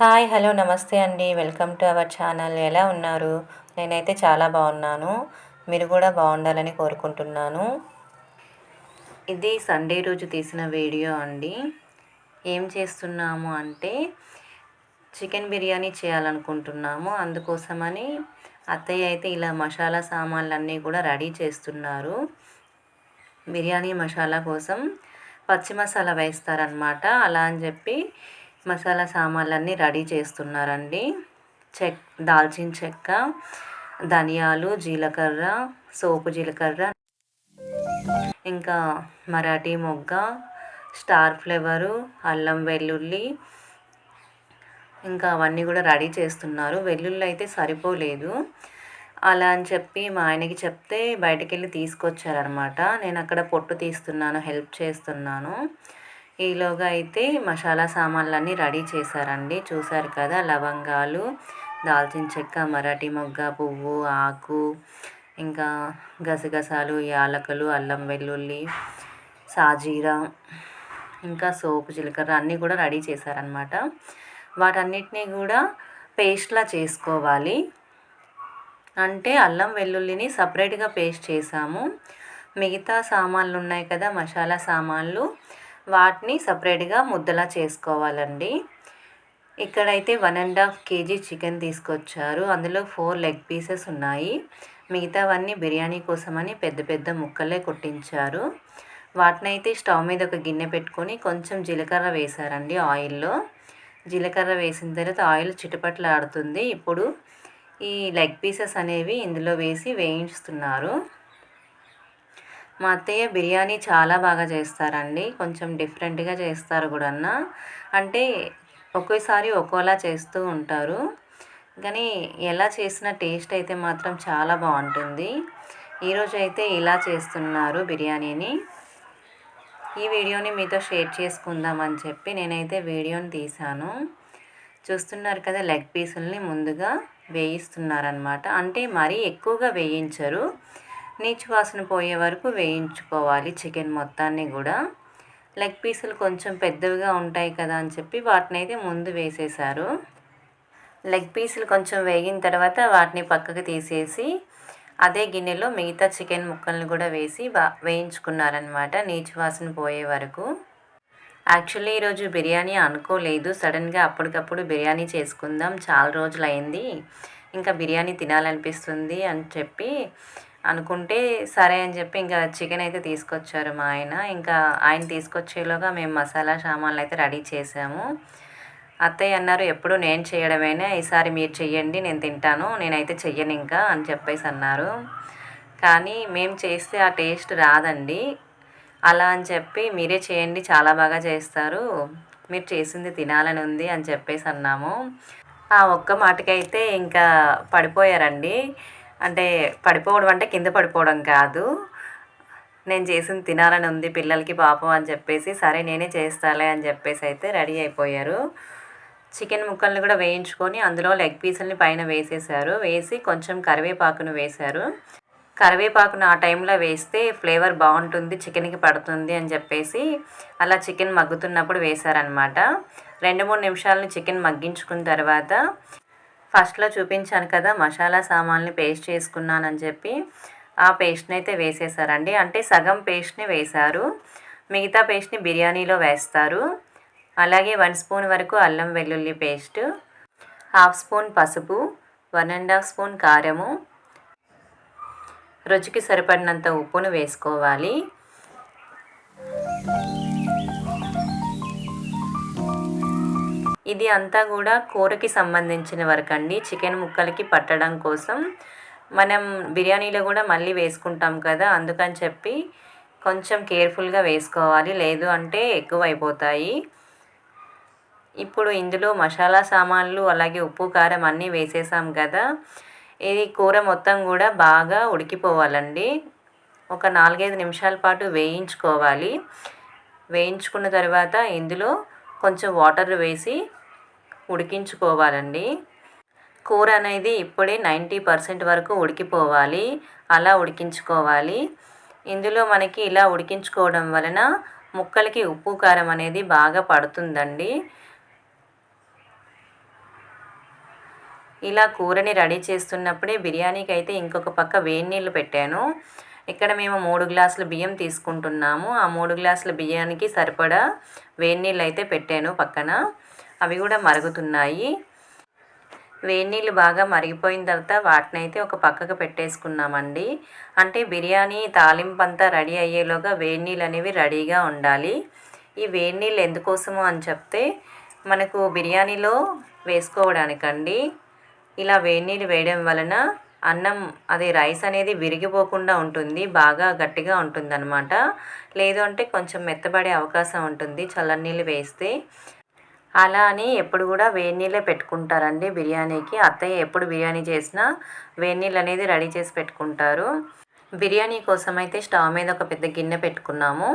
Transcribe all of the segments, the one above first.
Hi hello నమస్తే అండి. Welcome to our channel. ఎలా ఉన్నారు? నేనైతే చాలా బాగున్నాను. మీరు కూడా బాగుండాలని కోరుకుంటున్నాను. ఇది సండే రోజు తీసిన వీడియో అండి. ఏం చేస్తున్నాము అంటే చికెన్ బిర్యానీ చేయాలనుకుంటున్నాము. అందుకోసమని అత్తయ్య అయితే ఇలా మసాలా సామాన్లన్నీ కూడా రెడీ చేస్తున్నారు. బిర్యానీ మసాలా కోసం పచ్చి మసాలా వేస్తారనమాట అలా అని చెప్పి మసాలా సామాన్లన్నీ రెడీ చేస్తున్నారండి. చెక్ దాల్చిన చెక్క ధనియాలు జీలకర్ర సోపు జీలకర్ర ఇంకా మరాఠీ మొగ్గ స్టార్ ఫ్లేవరు అల్లం వెల్లుల్లి ఇంకా అవన్నీ కూడా రెడీ చేస్తున్నారు. వెల్లుల్లి అయితే సరిపోలేదు. అలా అని చెప్పి మా ఆయనకి చెప్తే బయటకెళ్ళి వెళ్ళి తీసుకొచ్చారనమాట నేను అక్కడ పొట్టు తీస్తున్నాను హెల్ప్ చేస్తున్నాను. ఈలోగా అయితే మసాలా సామాన్లన్నీ రెడీ చేశారండి. చూసారు కదా లవంగాలు దాల్చిన చెక్క మరాఠీ మొగ్గ పువ్వు ఆకు ఇంకా గసగసాలు యాలకులు అల్లం వెల్లుల్లి సాజీరా ఇంకా సోపు జీలకర్ర అన్నీ కూడా రెడీ చేశారనమాట వాటన్నిటినీ కూడా పేస్ట్లా చేసుకోవాలి. అంటే అల్లం వెల్లుల్లిని సపరేట్గా పేస్ట్ చేసాము. మిగతా సామాన్లు ఉన్నాయి కదా మసాలా సామాన్లు వాటిని సపరేట్గా ముద్దలా చేసుకోవాలండి. ఇక్కడైతే one and half kg chicken తీసుకొచ్చారు. అందులో ఫోర్ లెగ్ పీసెస్ ఉన్నాయి. మిగతావన్నీ బిర్యానీ కోసమని పెద్ద పెద్ద ముక్కలే కొట్టించారు. వాటినైతే స్టవ్ మీద ఒక గిన్నె పెట్టుకొని కొంచెం జీలకర్ర వేశారండి ఆయిల్లో. జీలకర్ర వేసిన తర్వాత ఆయిల్ చిటపట్లాడుతుంది. ఇప్పుడు ఈ లెగ్ పీసెస్ అనేవి ఇందులో వేసి వేయించుతున్నారు. మా అత్తయ్య బిర్యానీ చాలా బాగా చేస్తారండి. కొంచెం డిఫరెంట్గా చేస్తారు కూడా అంటే ఒకేసారి ఒక్కోలా చేస్తూ ఉంటారు. కానీ ఎలా చేసిన టేస్ట్ అయితే మాత్రం చాలా బాగుంటుంది. ఈరోజు అయితే ఇలా చేస్తున్నారు బిర్యానీని. ఈ వీడియోని మీతో షేర్ చేసుకుందామని చెప్పి నేనైతే వీడియోని తీశాను. చూస్తున్నారు కదా లెగ్ పీసుల్ని ముందుగా వేయిస్తున్నారనమాట అంటే మరీ ఎక్కువగా వేయించరు. నీచు వాసన పోయే వరకు వేయించుకోవాలి చికెన్ మొత్తాన్ని కూడా. లెగ్ పీసులు కొంచెం పెద్దవిగా ఉంటాయి కదా అని చెప్పి వాటిని అయితే ముందు వేసేసారు లెగ్ పీసులు కొంచెం వేగిన తర్వాత వాటిని పక్కకు తీసేసి అదే గిన్నెలో మిగతా చికెన్ ముక్కల్ని కూడా వేసి బా వేయించుకున్నారనమాట నీచు వాసన పోయే వరకు. యాక్చువల్లీ ఈరోజు బిర్యానీ అనుకోలేదు. సడన్గా అప్పటికప్పుడు బిర్యానీ చేసుకుందాం. చాలా రోజులు అయింది ఇంకా బిర్యానీ తినాలనిపిస్తుంది అని చెప్పి అనుకుంటే సరే అని చెప్పి ఇంకా చికెన్ అయితే తీసుకొచ్చారు మా ఆయన. ఇంకా ఆయన తీసుకొచ్చేలోగా మేము మసాలా సామాన్లు అయితే రెడీ చేసాము. అత్తయ్య అన్నారు ఎప్పుడు నేను చేయడమేనా ఈసారి మీరు చెయ్యండి నేను తింటాను నేనైతే చెయ్యను ఇంకా అని చెప్పేసి అన్నారు. కానీ మేము చేస్తే ఆ టేస్ట్ రాదండి. అలా అని చెప్పి మీరే చేయండి చాలా బాగా చేస్తారు మీరు చేసింది తినాలని ఉంది అని చెప్పేసి అన్నాము. ఆ ఒక్క మాటకైతే ఇంకా పడిపోయారండి. అంటే పడిపోవడం అంటే కింద పడిపోవడం కాదు. నేను చేసింది తినాలని ఉంది పిల్లలకి పాపం అని చెప్పేసి సరే నేనే చేస్తాలే అని చెప్పేసి అయితే రెడీ అయిపోయారు. చికెన్ ముక్కల్ని కూడా వేయించుకొని అందులో లెగ్ పీసుల్ని పైన వేసేసారు. వేసి కొంచెం కరివేపాకును వేశారు. కరివేపాకును ఆ టైంలో వేస్తే ఫ్లేవర్ బాగుంటుంది చికెన్కి పడుతుంది అని చెప్పేసి అలా చికెన్ మగ్గుతున్నప్పుడు వేశారనమాట రెండు మూడు నిమిషాలను చికెన్ మగ్గించుకున్న తర్వాత ఫస్ట్లో చూపించాను కదా మసాలా సామాన్ని పేస్ట్ చేసుకున్నానని చెప్పి ఆ పేస్ట్ని అయితే వేసేసారండి. అంటే సగం పేస్ట్ని వేశారు. మిగతా పేస్ట్ని బిర్యానీలో వేస్తారు. అలాగే వన్ స్పూన్ వరకు అల్లం వెల్లుల్లి పేస్ట్ హాఫ్ స్పూన్ పసుపు వన్ అండ్ హాఫ్ స్పూన్ కారము. రుచికి సరిపడినంత ఉప్పును వేసుకోవాలి. ఇది అంతా కూడా కూరకి సంబంధించిన వరకు అండి. చికెన్ ముక్కలకి పట్టడం కోసం. మనం బిర్యానీలో కూడా మళ్ళీ వేసుకుంటాం కదా అందుకని చెప్పి కొంచెం కేర్ఫుల్గా వేసుకోవాలి. లేదు అంటే ఎక్కువ అయిపోతాయి ఇప్పుడు ఇందులో మసాలా సామాన్లు అలాగే ఉప్పు కారం అన్నీ వేసేసాం కదా. ఇది కూర మొత్తం కూడా బాగా ఉడికిపోవాలండి. ఒక నాలుగైదు నిమిషాల పాటు వేయించుకోవాలి. వేయించుకున్న తర్వాత ఇందులో కొంచెం వాటర్ వేసి ఉడికించుకోవాలండి. కూర అనేది ఇప్పుడే నైంటీ పర్సెంట్ వరకు ఉడికిపోవాలి. అలా ఉడికించుకోవాలి. ఇందులో మనకి ఇలా ఉడికించుకోవడం వలన ముక్కలకి ఉప్పు కారం అనేది బాగా పడుతుందండి. ఇలా కూరని రెడీ చేస్తున్నప్పుడే బిర్యానీకి అయితే ఇంకొక పక్క వేడి నీళ్ళు పెట్టాను. ఇక్కడ మేము మూడు గ్లాసుల బియ్యం తీసుకుంటున్నాము. ఆ మూడు గ్లాసుల బియ్యానికి సరిపడా వేడి నీళ్ళు అయితే పెట్టాను పక్కన. అవి కూడా మరుగుతున్నాయి. వేడి నీళ్ళు బాగా మరిగిపోయిన తర్వాత వాటిని అయితే ఒక పక్కకు పెట్టేసుకున్నామండి. అంటే బిర్యానీ తాలింపు అంతా రెడీ అయ్యేలోగా వేడి నీళ్ళు అనేవి రెడీగా ఉండాలి. ఈ వేడి నీళ్ళు ఎందుకోసము అని చెప్తే మనకు బిర్యానీలో వేసుకోవడానికండి. ఇలా వేడి నీళ్ళు వేయడం వలన అన్నం అది రైస్ అనేది విరిగిపోకుండా ఉంటుంది బాగా గట్టిగా ఉంటుంది అనమాట లేదు అంటే కొంచెం మెత్తబడే అవకాశం ఉంటుంది చల్లని నీళ్ళు వేస్తే. అలా అని ఎప్పుడు కూడా వేడి నీళ్ళే పెట్టుకుంటారండి బిర్యానీకి. అత్తయ్య ఎప్పుడు బిర్యానీ చేసినా వేడి నీళ్ళు అనేది రెడీ చేసి పెట్టుకుంటారు. బిర్యానీ కోసం అయితే స్టవ్ మీద ఒక పెద్ద గిన్నె పెట్టుకున్నాము.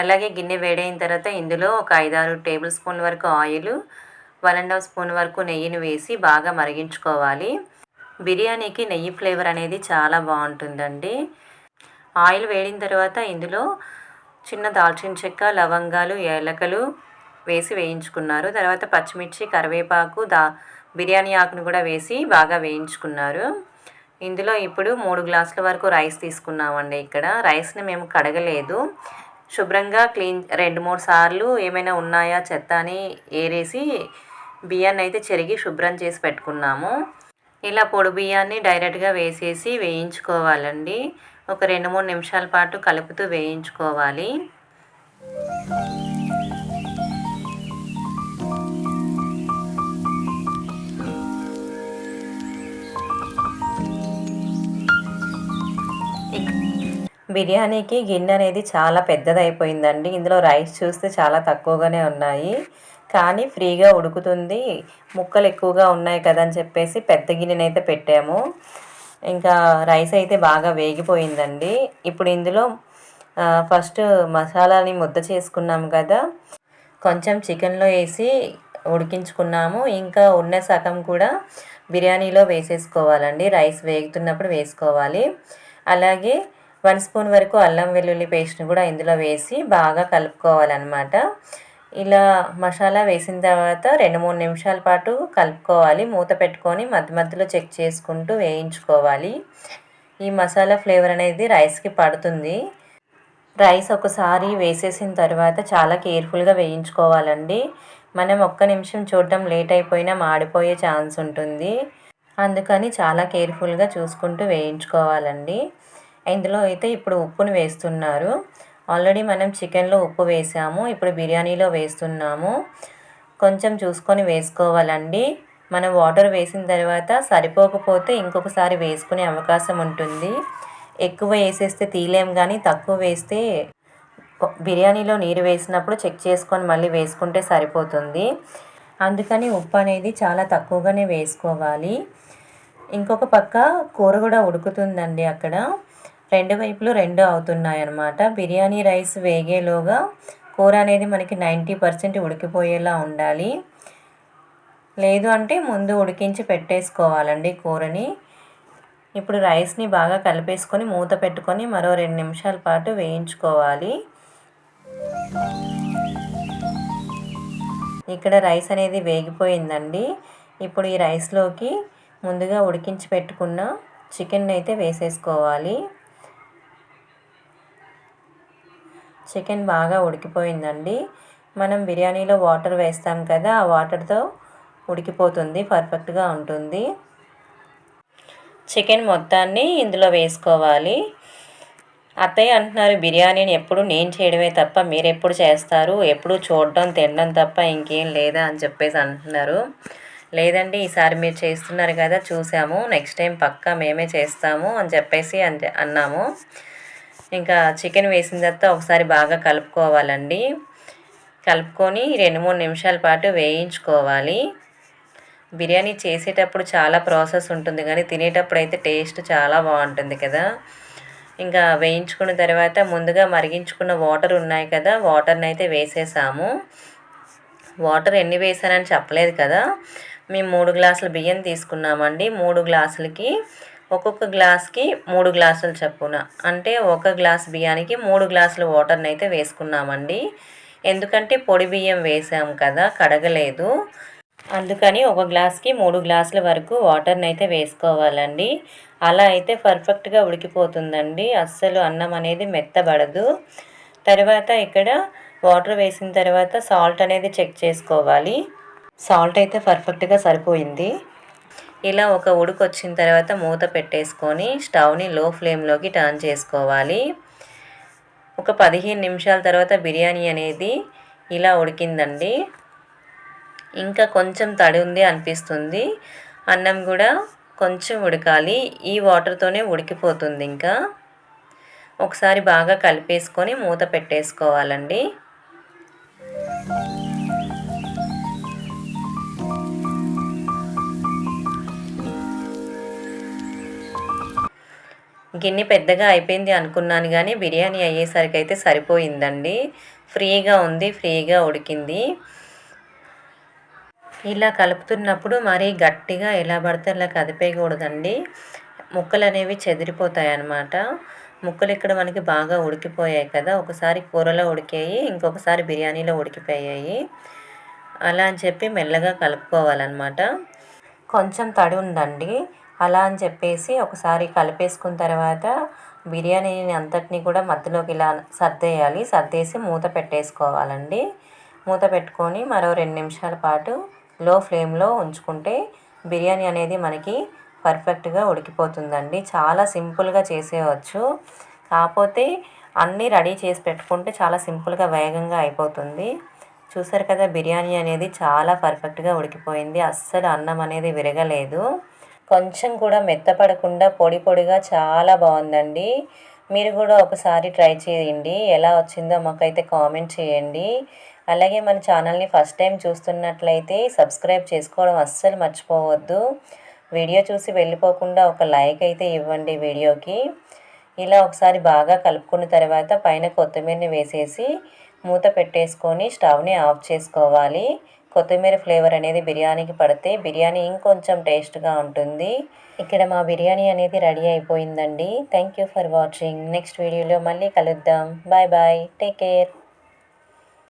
అలాగే గిన్నె వేడైన తర్వాత ఇందులో ఒక ఐదారు టేబుల్ స్పూన్ వరకు oil one and half spoon వరకు నెయ్యిని వేసి బాగా మరిగించుకోవాలి. బిర్యానీకి నెయ్యి ఫ్లేవర్ అనేది చాలా బాగుంటుందండి. ఆయిల్ వేడిన తర్వాత ఇందులో చిన్న దాల్చిన చెక్క లవంగాలు ఏలకలు వేసి వేయించుకున్నారు. తర్వాత పచ్చిమిర్చి కరివేపాకు దా బిర్యానీ ఆకును కూడా వేసి బాగా వేయించుకున్నారు. ఇందులో ఇప్పుడు మూడు గ్లాసుల వరకు రైస్ తీసుకున్నామండి ఇక్కడ. రైస్ని మేము కడగలేదు. శుభ్రంగా క్లీన్ రెండు మూడు సార్లు ఏమైనా ఉన్నాయా చెత్త అని ఏరేసి బియ్యాన్ని అయితే చెరిగి శుభ్రం చేసి పెట్టుకున్నాము. ఇలా పొడి బియ్యాన్ని డైరెక్ట్గా వేసేసి వేయించుకోవాలండి. ఒక రెండు మూడు నిమిషాల పాటు కలుపుతూ వేయించుకోవాలి. బిర్యానీకి గిన్నె అనేది చాలా పెద్దదైపోయిందండి. ఇందులో రైస్ చూస్తే చాలా తక్కువగానే ఉన్నాయి. కానీ ఫ్రీగా ఉడుకుతుంది. ముక్కలు ఎక్కువగా ఉన్నాయి కదా అని చెప్పేసి పెద్ద గిన్నెనైతే పెట్టాము. ఇంకా రైస్ అయితే బాగా వేగిపోయిందండి. ఇప్పుడు ఇందులో ఫస్ట్ మసాలాని ముద్ద చేసుకున్నాము కదా. కొంచెం చికెన్లో వేసి ఉడికించుకున్నాము. ఇంకా ఉన్న సగం కూడా బిర్యానీలో వేసేసుకోవాలండి. రైస్ వేగుతున్నప్పుడు వేసుకోవాలి. అలాగే వన్ స్పూన్ వరకు అల్లం వెల్లుల్లి పేస్ట్ని కూడా ఇందులో వేసి బాగా కలుపుకోవాలన్నమాట. ఇలా మసాలా వేసిన తర్వాత రెండు మూడు నిమిషాల పాటు కలుపుకోవాలి. మూత పెట్టుకొని మధ్య మధ్యలో చెక్ చేసుకుంటూ వేయించుకోవాలి. ఈ మసాలా ఫ్లేవర్ అనేది రైస్కి పడుతుంది. రైస్ ఒకసారి వేసేసిన తర్వాత చాలా కేర్ఫుల్గా వేయించుకోవాలండి. మనం ఒక్క నిమిషం చూడటం లేట్ అయిపోయినా మాడిపోయే ఛాన్స్ ఉంటుంది. అందుకని చాలా కేర్ఫుల్గా చూసుకుంటూ వేయించుకోవాలండి. ఇందులో అయితే ఇప్పుడు ఉప్పును వేస్తున్నారు. ఆల్రెడీ మనం చికెన్లో ఉప్పు వేసాము. ఇప్పుడు బిర్యానీలో వేస్తున్నాము. కొంచెం చూసుకొని వేసుకోవాలండి. మనం వాటర్ వేసిన తర్వాత సరిపోకపోతే ఇంకొకసారి వేసుకునే అవకాశం ఉంటుంది. ఎక్కువ వేసేస్తే తీలేం కానీ తక్కువ వేస్తే బిర్యానీలో నీరు వేసినప్పుడు చెక్ చేసుకొని మళ్ళీ వేసుకుంటే సరిపోతుంది. అందుకని ఉప్పు అనేది చాలా తక్కువగానే వేసుకోవాలి. ఇంకొక పక్క కూర కూడా ఉడుకుతుందండి అక్కడ. రెండు వైపులు రెండు అవుతున్నాయి అన్నమాట బిర్యానీ రైస్ వేగేలోగా కూర అనేది మనకి నైంటీ పర్సెంట్ ఉడికిపోయేలా ఉండాలి. లేదు అంటే ముందు ఉడికించి పెట్టేసుకోవాలండి కూరని. ఇప్పుడు రైస్ని బాగా కలిపేసుకొని మూత పెట్టుకొని మరో రెండు నిమిషాల పాటు వేయించుకోవాలి. ఇక్కడ రైస్ అనేది వేగిపోయిందండి. ఇప్పుడు ఈ రైస్లోకి ముందుగా ఉడికించి పెట్టుకున్న చికెన్ అయితే వేసేసుకోవాలి. చికెన్ బాగా ఉడికిపోయిందండి. మనం బిర్యానీలో వాటర్ వేస్తాం కదా ఆ వాటర్తో ఉడికిపోతుంది పర్ఫెక్ట్గా ఉంటుంది. చికెన్ మొత్తాన్ని ఇందులో వేసుకోవాలి. అత్తయ్య అంటున్నారు బిర్యానీని ఎప్పుడు నేను చేయడమే తప్ప మీరు ఎప్పుడు చేస్తారు? ఎప్పుడు చూడడం తినడం తప్ప ఇంకేం లేదా? అని చెప్పేసి అంటున్నారు. లేదండి ఈసారి మీరు చేస్తున్నారు కదా చూసాము. నెక్స్ట్ టైం పక్కా మేమే చేస్తాము అని చెప్పేసి అన్నాము. ఇంకా చికెన్ వేసిన తర్వాత ఒకసారి బాగా కలుపుకోవాలండి. కలుపుకొని రెండు మూడు నిమిషాల పాటు వేయించుకోవాలి. బిర్యానీ చేసేటప్పుడు చాలా ప్రాసెస్ ఉంటుంది కానీ తినేటప్పుడు అయితే టేస్ట్ చాలా బాగుంటుంది కదా. ఇంకా వేయించుకున్న తర్వాత ముందుగా మరిగించుకున్న వాటర్ ఉన్నాయి కదా వాటర్ని అయితే వేసేసాము. వాటర్ ఎన్ని వేసానని చెప్పలేదు కదా. మేము మూడు గ్లాసుల బియ్యం తీసుకున్నామండి. మూడు గ్లాసులకి ఒక్కొక్క గ్లాస్కి మూడు గ్లాసులు చప్పున. అంటే ఒక గ్లాస్ బియ్యానికి మూడు గ్లాసులు వాటర్ని అయితే వేసుకున్నామండి. ఎందుకంటే పొడి బియ్యం వేసాం కదా కడగలేదు. అందుకని ఒక గ్లాస్కి మూడు గ్లాసుల వరకు వాటర్ని అయితే వేసుకోవాలండి. అలా అయితే పర్ఫెక్ట్గా ఉడికిపోతుందండి. అస్సలు అన్నం అనేది మెత్తబడదు. తర్వాత ఇక్కడ వాటర్ వేసిన తర్వాత సాల్ట్ అనేది చెక్ చేసుకోవాలి. సాల్ట్ అయితే పర్ఫెక్ట్గా సరిపోయింది. ఇలా ఒక ఉడుకు వచ్చిన తర్వాత మూత పెట్టేసుకొని స్టవ్ని లో ఫ్లేమ్లోకి టర్న్ చేసుకోవాలి. ఒక పదిహేను నిమిషాల తర్వాత బిర్యానీ అనేది ఇలా ఉడికిందండి. ఇంకా కొంచెం తడి ఉంది అనిపిస్తుంది. అన్నం కూడా కొంచెం ఉడకాలి. ఈ వాటర్తోనే ఉడికిపోతుంది ఇంకా. ఒకసారి బాగా కలిపేసుకొని మూత పెట్టేసుకోవాలండి. గిన్నె పెద్దగా అయిపోయింది అనుకున్నాను కానీ బిర్యానీ అయ్యేసరికి అయితే సరిపోయిందండి. ఫ్రీగా ఉంది ఫ్రీగా ఉడికింది. ఇలా కలుపుతున్నప్పుడు మరీ గట్టిగా ఎలా పడితే అలా కదిపేయకూడదండి. ముక్కలు అనేవి చెదిరిపోతాయి అన్నమాట ముక్కలు ఇక్కడ మనకి బాగా ఉడికిపోయాయి కదా. ఒకసారి కూరలో ఉడికాయి ఇంకొకసారి బిర్యానీలో ఉడికిపోయాయి. అలా అని చెప్పి మెల్లగా కలుపుకోవాలన్నమాట. కొంచెం తడి ఉందండి. అలా అని చెప్పేసి ఒకసారి కలిపేసుకున్న తర్వాత బిర్యానీని అంతటినీ కూడా మధ్యలోకి ఇలా సర్దేయాలి. సర్దేసి మూత పెట్టేసుకోవాలండి. మూత పెట్టుకొని మరో రెండు నిమిషాల పాటు లో ఫ్లేమ్లో ఉంచుకుంటే బిర్యానీ అనేది మనకి పర్ఫెక్ట్గా ఉడికిపోతుందండి. చాలా సింపుల్గా చేసేవచ్చు కాకపోతే అన్నీ రెడీ చేసి పెట్టుకుంటే చాలా సింపుల్గా వేగంగా అయిపోతుంది. చూసారు కదా బిర్యానీ అనేది చాలా పర్ఫెక్ట్గా ఉడికిపోయింది. అస్సలు అన్నం అనేది విరగలేదు. కొంచెం కూడా మెత్తపడకుండా పొడి పొడిగా చాలా బాగుందండి. మీరు కూడా ఒకసారి ట్రై చేయండి. ఎలా వచ్చిందో మాకైతే కామెంట్ చేయండి. అలాగే మన ఛానల్ని ఫస్ట్ టైం చూస్తున్నట్లయితే సబ్స్క్రైబ్ చేసుకోవడం అస్సలు మర్చిపోవద్దు. వీడియో చూసి వెళ్ళిపోకుండా ఒక లైక్ అయితే ఇవ్వండి వీడియోకి. ఇలా ఒకసారి బాగా కలుపుకున్న తర్వాత పైన కొత్తిమీరని వేసేసి మూత పెట్టేసుకొని స్టవ్ని ఆఫ్ చేసుకోవాలి. కొత్తిమీర ఫ్లేవర్ అనేది బిర్యానీకి పడితే బిర్యానీ ఇంకొంచెం టేస్ట్గా ఉంటుంది. ఇక్కడ మా బిర్యానీ అనేది రెడీ అయిపోయిందండి. Thank you for watching next వీడియోలో మళ్ళీ కలుద్దాం. Bye bye take care